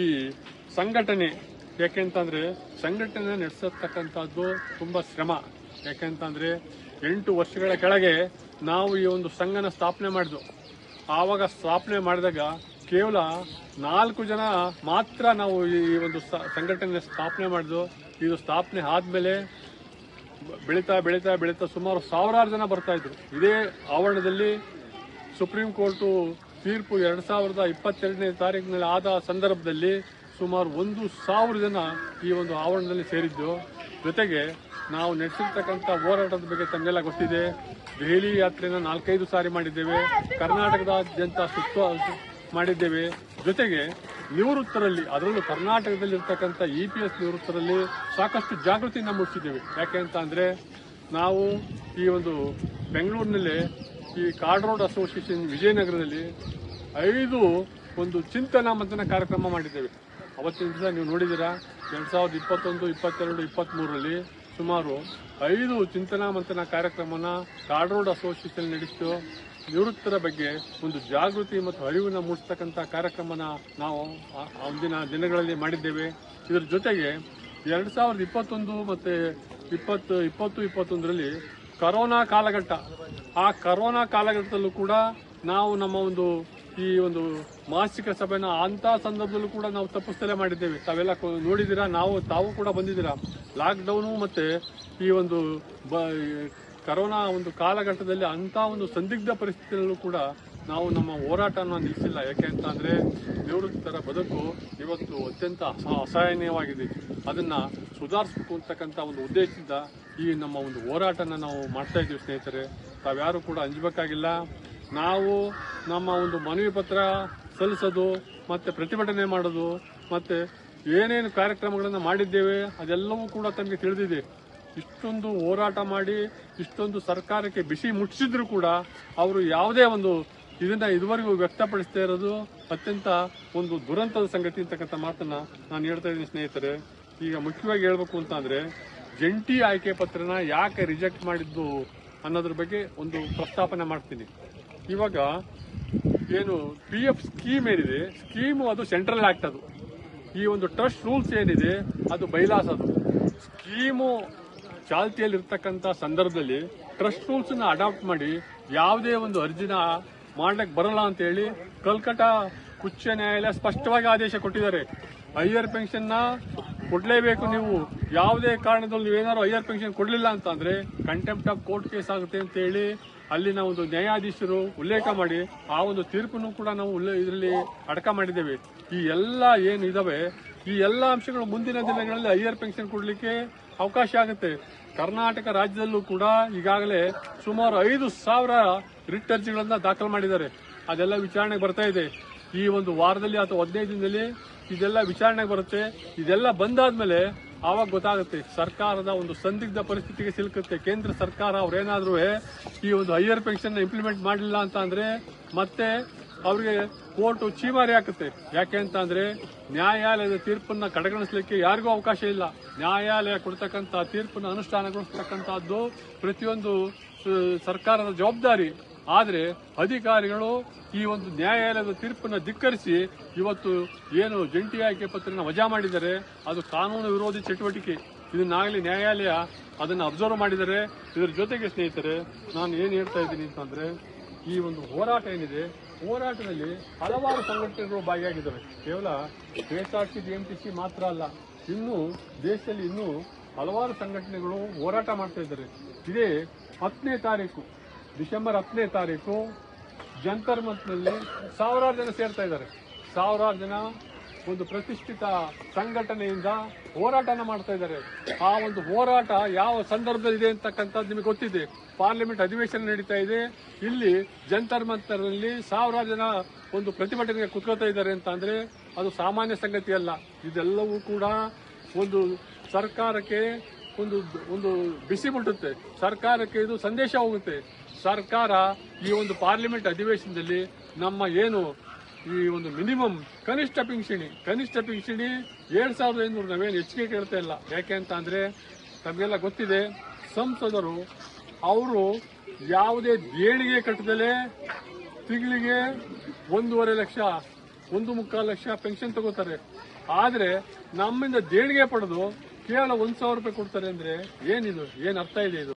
ಈ ಸಂಘಟನೆ, ಯಾಕೆಂತಂದ್ರೆ ಸಂಘಟನೆ ನಡೆಸತಕ್ಕಂಥದ್ದು ತುಂಬಾ ಶ್ರಮ. ಯಾಕೆಂತಂದ್ರೆ ಎಂಟು ವರ್ಷಗಳ ಕೆಳಗೆ ನಾವು ಈ ಒಂದು ಸಂಘನ ಸ್ಥಾಪನೆ ಮಾಡಿದ್ವು. ಆವಾಗ ಸ್ಥಾಪನೆ ಮಾಡಿದಾಗ ಕೇವಲ ನಾಲ್ಕು ಜನ ಮಾತ್ರ ನಾವು ಈ ಒಂದು ಸಂಘಟನೆ ಸ್ಥಾಪನೆ ಮಾಡಿದ್ವು. ಇದು ಸ್ಥಾಪನೆ ಆದ್ಮೇಲೆ ಬೆಳೀತಾ ಬೆಳೀತಾ ಬೆಳೀತಾ ಸುಮಾರು ಸಾವಿರಾರು ಜನ ಬರ್ತಾ ಇದ್ರು. ಇದೇ ಆವರಣದಲ್ಲಿ ಸುಪ್ರೀಂ ಕೋರ್ಟು ತೀರ್ಪು ಎರಡು ಸಾವಿರದ ಇಪ್ಪತ್ತೆರಡನೇ ತಾರೀಕಿನಲ್ಲಿ ಆದ ಸಂದರ್ಭದಲ್ಲಿ ಸುಮಾರು ಒಂದು ಸಾವಿರ ಜನ ಈ ಒಂದು ಆವರಣದಲ್ಲಿ ಸೇರಿದ್ದು. ಜೊತೆಗೆ ನಾವು ನಡೆಸಿರ್ತಕ್ಕಂಥ ಹೋರಾಟದ ಬಗ್ಗೆ ತಮಗೆಲ್ಲ ಗೊತ್ತಿದೆ. ದೆಹಲಿ ಯಾತ್ರೆಯನ್ನು ನಾಲ್ಕೈದು ಸಾರಿ ಮಾಡಿದ್ದೇವೆ. ಕರ್ನಾಟಕದಾದ್ಯಂತ ಸುತ್ತ ಮಾಡಿದ್ದೇವೆ. ಜೊತೆಗೆ ನಿವೃತ್ತರಲ್ಲಿ, ಅದರಲ್ಲೂ ಕರ್ನಾಟಕದಲ್ಲಿ ಇರ್ತಕ್ಕಂಥ ಇ ಪಿ ಎಸ್ ನಿವೃತ್ತರಲ್ಲಿ ಸಾಕಷ್ಟು ಜಾಗೃತಿಯನ್ನು ಮೂಡಿಸಿದ್ದೇವೆ. ಯಾಕೆ ಅಂತ ಅಂದರೆ ನಾವು ಈ ಒಂದು ಬೆಂಗಳೂರಿನಲ್ಲಿ ಈ ಕಾರ್ಡ್ ರೋಡ್ ಅಸೋಸಿಯೇಷನ್ ವಿಜಯನಗರದಲ್ಲಿ ಐದು ಒಂದು ಚಿಂತನಾ ಮಂಥನ ಕಾರ್ಯಕ್ರಮ ಮಾಡಿದ್ದೇವೆ. ಅವತ್ತಿನ ದಿವಸ ನೀವು ನೋಡಿದ್ದೀರಾ, ಎರಡು ಸಾವಿರದ ಇಪ್ಪತ್ತೊಂದು, ಇಪ್ಪತ್ತೆರಡು ಇಪ್ಪತ್ತ್ಮೂರರಲ್ಲಿ ಸುಮಾರು ಐದು ಚಿಂತನಾ ಮಂಥನ ಕಾರ್ಯಕ್ರಮನ ಕಾರ್ಡ್ ರೋಡ್ ಅಸೋಸಿಯೇಷನ್ ನಡೆಸಿತು. ನಿವೃತ್ತರ ಬಗ್ಗೆ ಒಂದು ಜಾಗೃತಿ ಮತ್ತು ಅರಿವನ್ನು ಮೂಡಿಸ್ತಕ್ಕಂಥ ಕಾರ್ಯಕ್ರಮನ ನಾವು ಒಂದಿನ ದಿನಗಳಲ್ಲಿ ಮಾಡಿದ್ದೇವೆ. ಇದರ ಜೊತೆಗೆ ಎರಡು ಸಾವಿರದ ಇಪ್ಪತ್ತೊಂದು ಮತ್ತು ಇಪ್ಪತ್ತು ಇಪ್ಪತ್ತು, ಇಪ್ಪತ್ತೊಂದರಲ್ಲಿ ಕರೋನಾ ಕಾಲಘಟ್ಟ. ಆ ಕರೋನಾ ಕಾಲಘಟ್ಟದಲ್ಲೂ ಕೂಡ ನಾವು ನಮ್ಮ ಒಂದು ಈ ಒಂದು ಮಾಸಿಕ ಸಭೆನ ಅಂತ ಸಂದರ್ಭದಲ್ಲೂ ಕೂಡ ನಾವು ತಪ್ಪಿಸ್ತಲೇ ಮಾಡಿದ್ದೇವೆ. ತಾವೆಲ್ಲ ನೋಡಿದ್ದೀರಾ? ನಾವು, ತಾವು ಕೂಡ ಬಂದಿದ್ದೀರಾ? ಲಾಕ್ಡೌನು ಮತ್ತೆ ಈ ಒಂದು ಬ- ಕರೋನಾ ಒಂದು ಕಾಲಘಟ್ಟದಲ್ಲಿ ಅಂತ ಒಂದು ಸಂದಿಗ್ಧ ಪರಿಸ್ಥಿತಿಯಲ್ಲೂ ಕೂಡ ನಾವು ನಮ್ಮ ಹೋರಾಟನ ನಿಲ್ಲಿಸಿಲ್ಲ. ಯಾಕೆ ಅಂತ ಅಂದ್ರೆ ನಿವೃತ್ತರ ಬದುಕು ಇವತ್ತು ಅತ್ಯಂತ ಅಸ- ಅಸಹನೀಯವಾಗಿದೆ. ಅದನ್ನ ಸುಧಾರಿಸಬೇಕು ಅಂತಕ್ಕಂಥ ಒಂದು ಉದ್ದೇಶದಿಂದ ಈ ನಮ್ಮ ಒಂದು ಹೋರಾಟನ ನಾವು ಮಾಡ್ತಾ ಇದ್ದೀವಿ ಸ್ನೇಹಿತರೆ. ತಾವ್ಯಾರು ಕೂಡ ಅಂಜಬೇಕಾಗಿಲ್ಲ ನಾವು ನಮ್ಮ ಒಂದು ಮನವಿ ಪತ್ರ ಸಲ್ಲಿಸೋದು, ಮತ್ತು ಪ್ರತಿಭಟನೆ ಮಾಡೋದು, ಮತ್ತು ಏನೇನು ಕಾರ್ಯಕ್ರಮಗಳನ್ನು ಮಾಡಿದ್ದೇವೆ, ಅದೆಲ್ಲವೂ ಕೂಡ ತಮಗೆ ತಿಳಿದಿದೆ. ಇಷ್ಟೊಂದು ಹೋರಾಟ ಮಾಡಿ, ಇಷ್ಟೊಂದು ಸರ್ಕಾರಕ್ಕೆ ಬಿಸಿ ಮುಟ್ಟಿಸಿದ್ರು ಕೂಡ ಅವರು ಯಾವುದೇ ಒಂದು ಇದನ್ನ ಇದುವರೆಗೂ ವ್ಯಕ್ತಪಡಿಸ್ತಾ ಇರೋದು ಅತ್ಯಂತ ಒಂದು ದುರಂತದ ಸಂಗತಿ ಅಂತಕ್ಕಂಥ ಮಾತನ್ನ ನಾನು ಹೇಳ್ತಾ ಇದ್ದೀನಿ ಸ್ನೇಹಿತರೆ. ಈಗ ಮುಖ್ಯವಾಗಿ ಹೇಳ್ಬೇಕು ಅಂತ ಅಂದ್ರೆ, ಜಂಟಿ ಆಯ್ಕೆ ಪತ್ರನ ಯಾಕೆ ರಿಜೆಕ್ಟ್ ಮಾಡಿದ್ದು ಅನ್ನೋದ್ರ ಬಗ್ಗೆ ಒಂದು ಪ್ರಸ್ತಾಪನೆ ಮಾಡ್ತೀನಿ. ಇವಾಗ ಏನು ಪಿ ಎಫ್ ಸ್ಕೀಮ್ ಏನಿದೆ, ಸ್ಕೀಮು ಅದು ಸೆಂಟ್ರಲ್ ಆ್ಯಕ್ಟ್ ಅದು. ಈ ಒಂದು ಟ್ರಸ್ಟ್ ರೂಲ್ಸ್ ಏನಿದೆ, ಅದು ಬೈಲಾಸ್ ಅದು ಸ್ಕೀಮು ಚಾಲ್ತಿಯಲ್ಲಿರ್ತಕ್ಕಂಥ ಸಂದರ್ಭದಲ್ಲಿ ಟ್ರಸ್ಟ್ ರೂಲ್ಸ್ನ ಅಡಾಪ್ಟ್ ಮಾಡಿ ಯಾವುದೇ ಒಂದು ಅರ್ಜಿನ ಮಾಡ್ಲಿಕ್ಕೆ ಬರಲ್ಲ ಅಂತ ಹೇಳಿ ಕಲ್ಕಟಾ ಉಚ್ಚ ನ್ಯಾಯಾಲಯ ಸ್ಪಷ್ಟವಾಗಿ ಆದೇಶ ಕೊಟ್ಟಿದ್ದಾರೆ. ಹೈಯರ್ ಪೆನ್ಷನ್ ಕೊಡಲೇಬೇಕು ನೀವು. ಯಾವುದೇ ಕಾರಣದಲ್ಲಿ ನೀವೇನಾದ್ರು ಹೈಯರ್ ಪೆನ್ಷನ್ ಕೊಡಲಿಲ್ಲ ಅಂತಂದರೆ ಕಂಟೆಂಪ್ಟ್ ಆಫ್ ಕೋರ್ಟ್ ಕೇಸ್ ಆಗುತ್ತೆ ಅಂತ ಹೇಳಿ ಅಲ್ಲಿನ ಒಂದು ನ್ಯಾಯಾಧೀಶರು ಉಲ್ಲೇಖ ಮಾಡಿ ಆ ಒಂದು ತೀರ್ಪನ್ನು ಕೂಡ ನಾವು ಇದರಲ್ಲಿ ಅಡಕ ಮಾಡಿದ್ದೇವೆ. ಈ ಎಲ್ಲ ಏನು ಈ ಎಲ್ಲ ಅಂಶಗಳು ಮುಂದಿನ ದಿನಗಳಲ್ಲಿ ಹೈಯರ್ ಪೆನ್ಷನ್ ಕೊಡಲಿಕ್ಕೆ ಅವಕಾಶ ಆಗುತ್ತೆ. ಕರ್ನಾಟಕ ರಾಜ್ಯದಲ್ಲೂ ಕೂಡ ಈಗಾಗಲೇ ಸುಮಾರು ಐದು ಸಾವಿರ ರಿಟ್ ಅರ್ಜಿಗಳನ್ನು ದಾಖಲು ಮಾಡಿದ್ದಾರೆ. ಅದೆಲ್ಲ ವಿಚಾರಣೆಗೆ ಬರ್ತಾ ಇದೆ. ಈ ಒಂದು ವಾರದಲ್ಲಿ ಅಥವಾ ಹದಿನೈದು ದಿನದಲ್ಲಿ ಇದೆಲ್ಲ ವಿಚಾರಣೆಗೆ ಬರುತ್ತೆ. ಇದೆಲ್ಲ ಬಂದಾದ್ಮೇಲೆ ಆವಾಗ ಗೊತ್ತಾಗುತ್ತೆ, ಸರ್ಕಾರದ ಒಂದು ಸಂದಿಗ್ಧ ಪರಿಸ್ಥಿತಿಗೆ ಸಿಲುಕುತ್ತೆ. ಕೇಂದ್ರ ಸರ್ಕಾರ ಅವರೇನಾದರೂ ಈ ಒಂದು ಹೈಯರ್ ಪೆನ್ಷನ್ ಇಂಪ್ಲಿಮೆಂಟ್ ಮಾಡಲಿಲ್ಲ ಅಂತ ಅಂದರೆ ಮತ್ತೆ ಅವ್ರಿಗೆ ಕೋರ್ಟ್ ಚೀಮಾರಿ ಹಾಕುತ್ತೆ. ಯಾಕೆ ಅಂತ ಅಂದ್ರೆ ನ್ಯಾಯಾಲಯದ ತೀರ್ಪನ್ನ ಕಡೆಗಣಿಸಲಿಕ್ಕೆ ಯಾರಿಗೂ ಅವಕಾಶ ಇಲ್ಲ. ನ್ಯಾಯಾಲಯ ಕೊಡ್ತಕ್ಕಂತ ತೀರ್ಪನ್ನು ಅನುಷ್ಠಾನಗೊಳಿಸ್ತಕ್ಕಂತಹದ್ದು ಪ್ರತಿಯೊಂದು ಸರ್ಕಾರದ ಜವಾಬ್ದಾರಿ. ಆದ್ರೆ ಅಧಿಕಾರಿಗಳು ಈ ಒಂದು ನ್ಯಾಯಾಲಯದ ತೀರ್ಪನ್ನು ಧಿಕ್ಕರಿಸಿ ಇವತ್ತು ಏನು ಜಂಟಿ ಆಯ್ಕೆ ಪತ್ರನ ವಜಾ ಮಾಡಿದರೆ ಅದು ಕಾನೂನು ವಿರೋಧಿ ಚಟುವಟಿಕೆ. ಇದನ್ನಾಗಲಿ ನ್ಯಾಯಾಲಯ ಅದನ್ನು ಅಬ್ಸರ್ವ್ ಮಾಡಿದರೆ, ಇದರ ಜೊತೆಗೆ ಸ್ನೇಹಿತರೆ, ನಾನು ಏನು ಹೇಳ್ತಾ ಇದ್ದೀನಿ ಅಂತಂದ್ರೆ ಈ ಒಂದು ಹೋರಾಟ ಏನಿದೆ, ಹೋರಾಟದಲ್ಲಿ ಹಲವಾರು ಸಂಘಟನೆಗಳು ಭಾಗಿಯಾಗಿದ್ದಾವೆ ಕೇವಲ ಕೆಎಸ್ಆರ್ಸಿ ಬಿಎಂಟಿಸಿ ಮಾತ್ರ ಅಲ್ಲ, ಇನ್ನೂ ದೇಶದಲ್ಲಿ ಇನ್ನೂ ಹಲವಾರು ಸಂಘಟನೆಗಳು ಹೋರಾಟ ಮಾಡ್ತಾ ಇದ್ದಾರೆ. ಇದೇ ಹತ್ತನೇ ತಾರೀಕು, ಡಿಸೆಂಬರ್ ಹತ್ತನೇ ತಾರೀಕು ಜಂತರ್ ಮಂತ್ನಲ್ಲಿ ಸಾವಿರಾರು ಜನ ಸೇರ್ತಾ ಇದ್ದಾರೆ. ಸಾವಿರಾರು ಜನ ಒಂದು ಪ್ರತಿಷ್ಠಿತ ಸಂಘಟನೆಯಿಂದ ಹೋರಾಟನ ಮಾಡ್ತಾ ಇದ್ದಾರೆ. ಆ ಒಂದು ಹೋರಾಟ ಯಾವ ಸಂದರ್ಭದಲ್ಲಿದೆ ಅಂತಕ್ಕಂಥದ್ದು ನಿಮಗೆ ಗೊತ್ತಿದೆ. ಪಾರ್ಲಿಮೆಂಟ್ ಅಧಿವೇಶನ ನಡೀತಾ ಇದೆ. ಇಲ್ಲಿ ಜಂತರ್ ಮಂತರ್ನಲ್ಲಿ ಸಾವಿರಾರು ಜನ ಒಂದು ಪ್ರತಿಭಟನೆಗೆ ಕುತ್ಕೋತಾ ಇದ್ದಾರೆ ಅಂತ ಅಂದರೆ ಅದು ಸಾಮಾನ್ಯ ಸಂಗತಿ ಅಲ್ಲ. ಇದೆಲ್ಲವೂ ಕೂಡ ಒಂದು ಸರ್ಕಾರಕ್ಕೆ ಒಂದು ಒಂದು ಬಿಸಿ ಮುಟ್ಟುತ್ತೆ. ಸರ್ಕಾರಕ್ಕೆ ಇದು ಸಂದೇಶ ಹೋಗುತ್ತೆ. ಸರ್ಕಾರ ಈ ಒಂದು ಪಾರ್ಲಿಮೆಂಟ್ ಅಧಿವೇಶನದಲ್ಲಿ ನಮ್ಮ ಏನು ಈ ಒಂದು ಮಿನಿಮಮ್ ಕನಿಷ್ಠ ಪಿಂಚಣಿ ಕನಿಷ್ಠ ಪಿಂಚಣಿ ಏಳ್ ಸಾವಿರದ ಐನೂರು ನಾವೇನು ಹೆಚ್ಚಿಗೆ ಕೇಳ್ತಾ ಇಲ್ಲ. ಯಾಕೆ ಅಂತ ಅಂದ್ರೆ ತಮಗೆಲ್ಲ ಗೊತ್ತಿದೆ, ಸಂಸದರು ಅವರು ಯಾವುದೇ ದೇಣಿಗೆ ಕಟ್ಟದಲೆ ತಿಂಗಳಿಗೆ ಒಂದೂವರೆ ಲಕ್ಷ, ಒಂದು ಮುಕ್ಕಾಲು ಲಕ್ಷ ಪೆನ್ಷನ್ ತಗೋತಾರೆ. ಆದ್ರೆ ನಮ್ಮಿಂದ ದೇಣಿಗೆ ಪಡೆದು ಕೇವಲ ಒಂದ್ ಸಾವಿರ ರೂಪಾಯಿ ಕೊಡ್ತಾರೆ ಅಂದ್ರೆ ಏನಿದು, ಏನ್ ಅರ್ಥ ಇದೆ ಇದು?